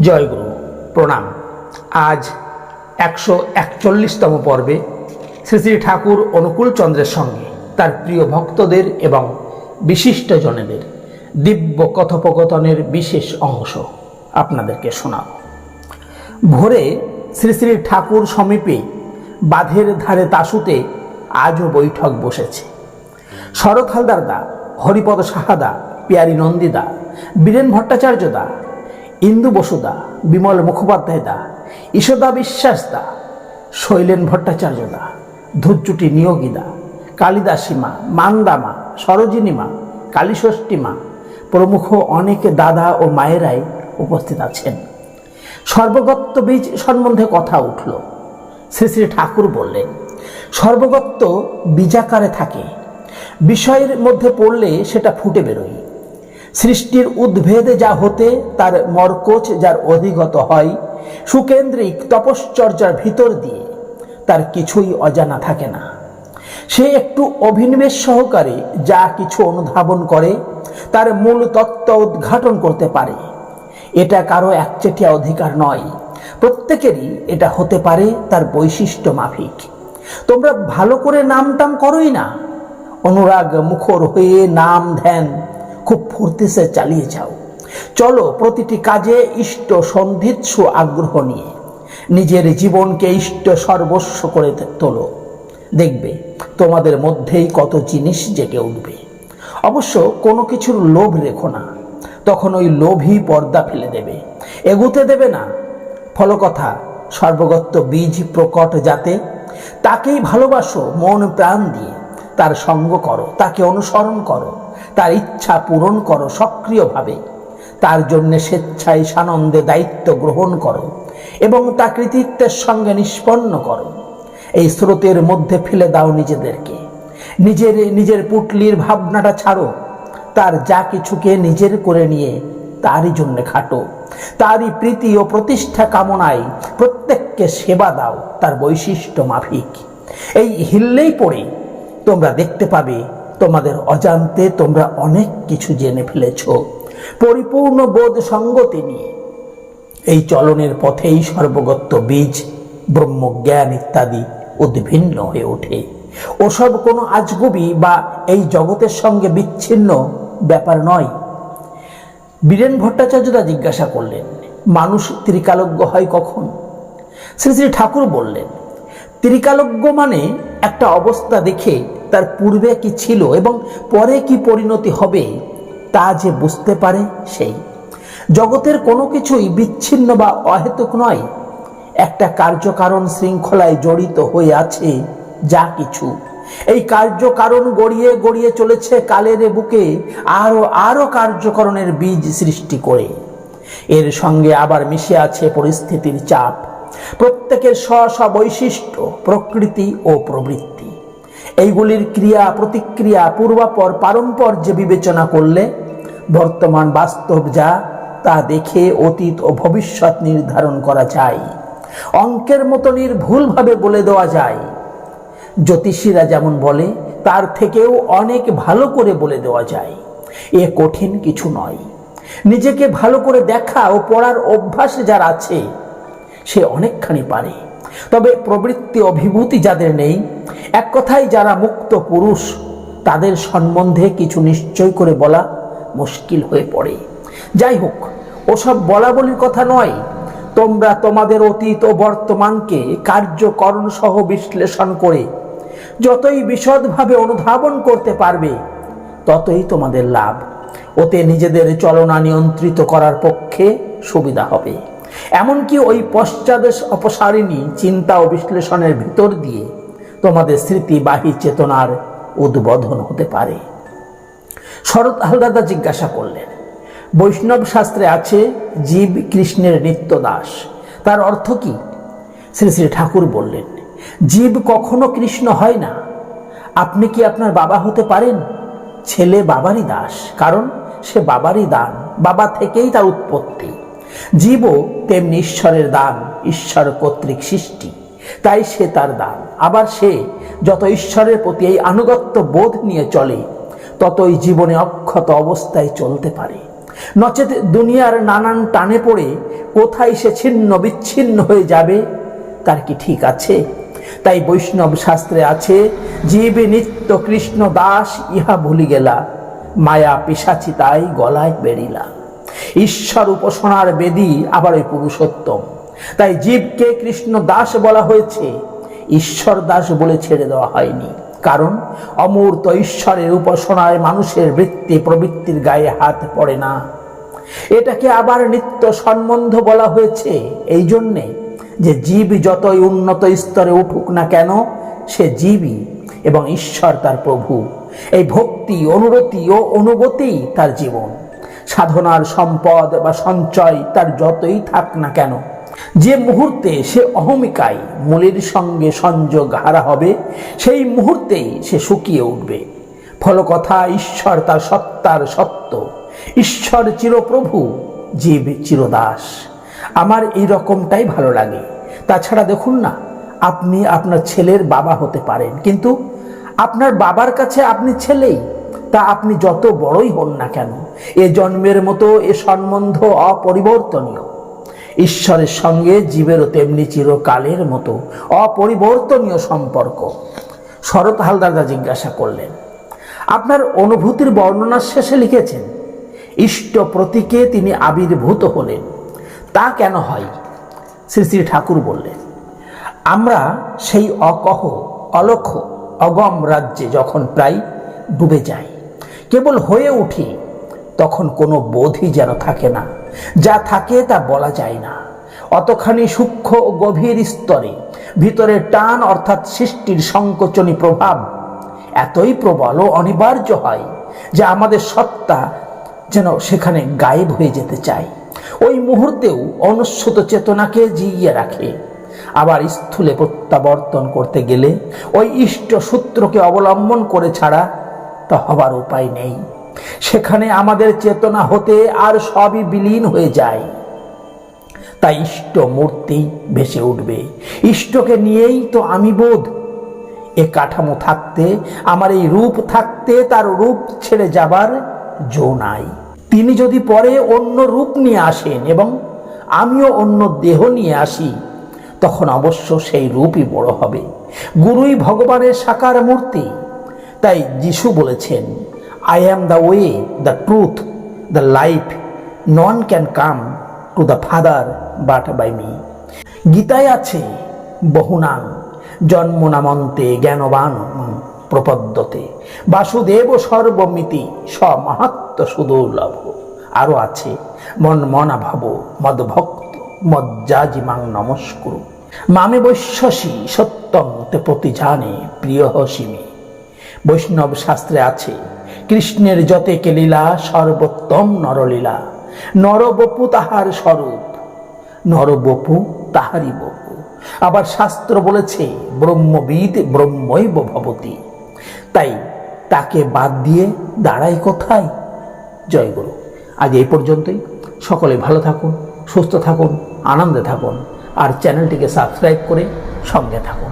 জয়গুরু প্রণাম। আজ একশো একচল্লিশতম পর্বে শ্রী শ্রী ঠাকুর অনুকূল চন্দ্রের সঙ্গে তার প্রিয় ভক্তদের এবং বিশিষ্ট বিশিষ্টজনেদের দিব্য কথোপকথনের বিশেষ অংশ আপনাদেরকে শোনাব। ভোরে শ্রী শ্রী ঠাকুর সমীপে বাঁধের ধারে তাসুতে আজও বৈঠক বসেছে। শরৎ হালদার দা, হরিপদ সাহাদা, পিয়ারি নন্দিদা, বীরেন ভট্টাচার্য দা ইন্দু বসুদা, বিমল মুখোপাধ্যায় দা ঈশদা বিশ্বাস দা শৈলেন ভট্টাচার্য দা নিয়োগীদা, কালিদাসীমা, মান্দামা, সরোজিনীমা, কালীষষ্ঠীমা, প্রমুখ অনেক দাদা ও মায়েরাই উপস্থিত আছেন। সর্বগত্ত বীজ সম্বন্ধে কথা উঠল। শ্রী শ্রী ঠাকুর বললেন, সর্বগত্ত বীজাকারে থাকে। বিষয়ের মধ্যে পড়লে সেটা ফুটে বেরোয়। সৃষ্টির উদ্ভেদে যা হতে, তার মরকোচ যার অধিগত হয়, সুকেন্দ্রিক তপশ্চর্যার ভিতর দিয়ে, তার কিছুই অজানা থাকে না। সে একটু অভিনিবেশ সহকারে যা কিছু অনুধাবন করে, তার মূল তত্ত্ব উদ্ঘাটন করতে পারে। এটা কারও একচেটিয়া অধিকার নয়। প্রত্যেকেরই এটা হতে পারে তার বৈশিষ্ট্য মাফিক। তোমরা ভালো করে নাম টাম করোই না। অনুরাগ মুখর হয়ে নাম ধ্যান খুব ফুর্তিসে চালিয়ে যাও। চলো প্রতিটি কাজে ইষ্ট সন্ধিৎসু আগ্রহ নিয়ে। নিজের জীবনকে ইষ্ট সর্বস্ব করে তোলো। দেখবে তোমাদের মধ্যেই কত জিনিস জেগে উঠবে। অবশ্য কোনো কিছুর লোভ রেখো না। তখন ওই লোভই পর্দা ফেলে দেবে। এগুতে দেবে না। ফলকথা সর্বগত্ত বীজ প্রকট যাতে তাকেই ভালোবাসো, মন প্রাণ দিয়ে। তার সঙ্গ করো, তাকে অনুসরণ করো, তার ইচ্ছা পূরণ করো সক্রিয়ভাবে। তার জন্য স্বেচ্ছায় সানন্দে দায়িত্ব গ্রহণ করো এবং তা কৃতিত্বের সঙ্গে নিষ্পন্ন করো। এই স্রোতের মধ্যে ফেলে দাও নিজেদেরকে। নিজের নিজের পুটলির ভাবনাটা ছাড়ো। তার যা কিছুকে নিজের করে নিয়ে তারই জন্য খাটো। তারই প্রীতি ও প্রতিষ্ঠা কামনায় প্রত্যেককে সেবা দাও, তার বৈশিষ্ট্য মাফিক। এই হিল্লেই পড়ে তোমরা দেখতে পাবে, তোমাদের অজান্তে তোমরা অনেক কিছু জেনে ফেলেছ। পরিপূর্ণ বোধ সঙ্গতি নিয়ে। এই চলনের পথেই সর্বগত্ত বীজ, ব্রহ্মজ্ঞান ইত্যাদি উদ্ভিন্ন হয়ে ওঠে। ওসব কোনো আজগুবি বা এই জগতের সঙ্গে বিচ্ছিন্ন ব্যাপার নয়। বীরেন ভট্টাচার্যরা জিজ্ঞাসা করলেন, মানুষ ত্রিকালজ্ঞ হয় কখন? শ্রী শ্রী ঠাকুর বললেন, ত্রিকালজ্ঞ মানে একটা অবস্থা দেখে তার পূর্বে কি ছিল এবং পরে কি পরিণতি হবে, তা যে বুঝতে পারে সেই। জগতের কোনো কিছুই বিচ্ছিন্ন বা অহেতুক নয়। একটা কার্যকারণ শৃঙ্খলায় জড়িত হয়ে আছে যা কিছু। এই কার্যকারণ গড়িয়ে গড়িয়ে চলেছে কালের বুকে আরও আরও কার্যকরণের বীজ সৃষ্টি করে। এর সঙ্গে আবার মিশে আছে পরিস্থিতির চাপ। প্রত্যেকের স্ব স্ব বৈশিষ্ট্য, প্রকৃতি ও প্রবৃত্তি। এইগুলির ক্রিয়া, প্রতিক্রিয়া, পূর্বাপর, পারম্পর যে বিবেচনা করলে বর্তমান বাস্তব যা, তা দেখে অতীত ও ভবিষ্যৎ নির্ধারণ করা যায়। অঙ্কের মতো নির্ভুলভাবে বলে দেওয়া যায়। জ্যোতিষীরা যেমন বলে, তার থেকেও অনেক ভালো করে বলে দেওয়া যায়। এ কঠিন কিছু নয়। নিজেকে ভালো করে দেখা ও পড়ার অভ্যাস যার আছে, সে অনেকখানি পারে। তবে প্রবৃত্তি অভিভূতি যাদের নেই এক কথায় যারা মুক্ত পুরুষ, তাদের সম্বন্ধে কিছু নিশ্চয় করে বলা মুশকিল হয়ে পড়ে। যাই হোক, ওসব বলা বলির কথা নয়। তোমরা তোমাদের অতীত ও বর্তমানকে কার্যকরণ সহ বিশ্লেষণ করে যতই বিশদভাবে অনুধাবন করতে পারবে, ততই তোমাদের লাভ। ওতে নিজেদের চলনা নিয়ন্ত্রিত করার পক্ষে সুবিধা হবে। এমনকি ওই পশ্চাদেশ অপসারিণী চিন্তা ও বিশ্লেষণের ভিতর দিয়ে তোমাদের স্মৃতিবাহী চেতনার উদ্বোধন হতে পারে। শরৎ হালদাদা জিজ্ঞাসা করলেন, বৈষ্ণব শাস্ত্রে আছে জীব কৃষ্ণের নিত্য দাস তার অর্থ কি? শ্রী শ্রী ঠাকুর বললেন, জীব কখনো কৃষ্ণ হয় না। আপনি কি আপনার বাবা হতে পারেন? ছেলে বাবারই দাস, কারণ সে বাবারই দান, বাবা থেকেই তার উৎপত্তি। জীবও তেমনি ঈশ্বরের দান, ঈশ্বর কর্তৃক সৃষ্টি। তাই সে তার দান। আবার সে যত ঈশ্বরের প্রতি এই আনুগত্য বোধ নিয়ে চলে, ততই জীবনে অক্ষত অবস্থায় চলতে পারে। নচেত দুনিয়ার নানান টানে পড়ে কোথায় সে ছিন্ন বিচ্ছিন্ন হয়ে যাবে, তার কি ঠিক আছে? তাই বৈষ্ণব শাস্ত্রে আছে, জীবে নিত্য কৃষ্ণ দাস ইহা ভুলি গেলা, মায়া পিসাচি তাই গলায় বেরিলা ঈশ্বর উপাসনার বেদি আবার ওই পুরুষোত্তম। তাই জীবকে কৃষ্ণ দাস বলা হয়েছে। ঈশ্বর দাস বলে ছেড়ে দেওয়া হয়নি। কারণ অমূর্ত ঈশ্বরের উপাসনায় মানুষের বৃত্তি প্রবৃত্তির গায়ে হাত পড়ে না। এটাকে আবার নিত্য সম্বন্ধ বলা হয়েছে। এই জন্যে যে জীব যতই উন্নত স্তরে উঠুক না কেন, সে জীবই এবং ঈশ্বর তার প্রভু। এই ভক্তি, অনুরতি ও অনুগতি তার জীবন। সাধনার সম্পদ বা সঞ্চয় তার যতই থাক না কেন যে মুহূর্তে সে অহমিকায় মূলের সঙ্গে সংযোগ হারা হবে, সেই মুহূর্তেই সে শুকিয়ে উঠবে। ফলকথা ঈশ্বর তার সত্তার সত্য। ঈশ্বর চিরপ্রভু, জীব চিরদাস। আমার এই রকমটাই ভালো লাগে। তাছাড়া দেখুন না, আপনি আপনার ছেলের বাবা হতে পারেন, কিন্তু আপনার বাবার কাছে আপনি ছেলেই। তা আপনি যত বড়ই হন না কেন, এ জন্মের মতো এ সম্বন্ধ অপরিবর্তনীয়। ঈশ্বরের সঙ্গে জীবেরও তেমনি চিরকালের মতো অপরিবর্তনীয় সম্পর্ক। শরৎ হালদারদা জিজ্ঞাসা করলেন, আপনার অনুভূতির বর্ণনার শেষে লিখেছেন, ইষ্ট প্রতীকে তিনি আবির্ভূত হলেন, তা কেন হয়? শ্রী শ্রী ঠাকুর বললেন, আমরা সেই অকহ, অলক্ষ, অগম রাজ্যে যখন প্রায় ডুবে যাই, কেবল হয়ে উঠি, তখন কোনো বোধই যেন থাকে না। যা থাকে তা বলা যায় না। অতখানি সূক্ষ্ম ও গভীর স্তরে ভিতরে টান অর্থাৎ সৃষ্টির সংকোচনী প্রভাব এতই প্রবল ও অনিবার্য হয় যে আমাদের সত্তা যেন সেখানে গায়েব হয়ে যেতে চায়। ওই মুহূর্তেও অনুস্যত চেতনাকে জিইয়ে রাখে। আবার স্থূলে প্রত্যাবর্তন করতে গেলে ওই ইষ্ট সূত্রকে অবলম্বন করে ছাড়া তা হবার উপায় নেই। সেখানে আমাদের চেতনা হতে আর সবই বিলীন হয়ে যায়। তাই ইষ্ট মূর্তি ভেসে উঠবে। ইষ্টকে নিয়েই তো আমি বোধ। এ কাঠামো থাকতে, আমার এই রূপ থাকতে তার রূপ ছেড়ে যাবার জো নাই। তিনি যদি পরে অন্য রূপ নিয়ে আসেন এবং আমিও অন্য দেহ নিয়ে আসি, তখন অবশ্য সেই রূপই বড় হবে। গুরুই ভগবানের সাকার মূর্তি। তাই যিশু বলেছেন I am the way the truth the life none can come to the father but by me গীতায় আছে বহুনাং জন্ম নামন্তে জ্ঞানবান প্রপদ্যতে। বাসুদেব সর্বমিতি স্বমাহাত্ম সুদুর্লভ আরও আছে, মন মনা ভাব মদভক্ত মজ্জাজিমাং নমস্কুরু। মামে বৈশ্যসী সত্যং তে প্রতি জানে প্রিয় হসিমি বৈষ্ণব শাস্ত্রে আছে কৃষ্ণের যতেকে লীলা, সর্বোত্তম নরলীলা। নরবপু তাহার স্বরূপ, নরবপু তাহারই বপু। আবার শাস্ত্র বলেছে, ব্রহ্মবিদ ব্রহ্মৈব ভবতী। তাই তাকে বাদ দিয়ে দাঁড়াই কোথায়? জয় গুরু। আজ এই পর্যন্তই। সকলে ভালো থাকুন, সুস্থ থাকুন, আনন্দে থাকুন। আর চ্যানেলটিকে সাবস্ক্রাইব করে সঙ্গে থাকুন।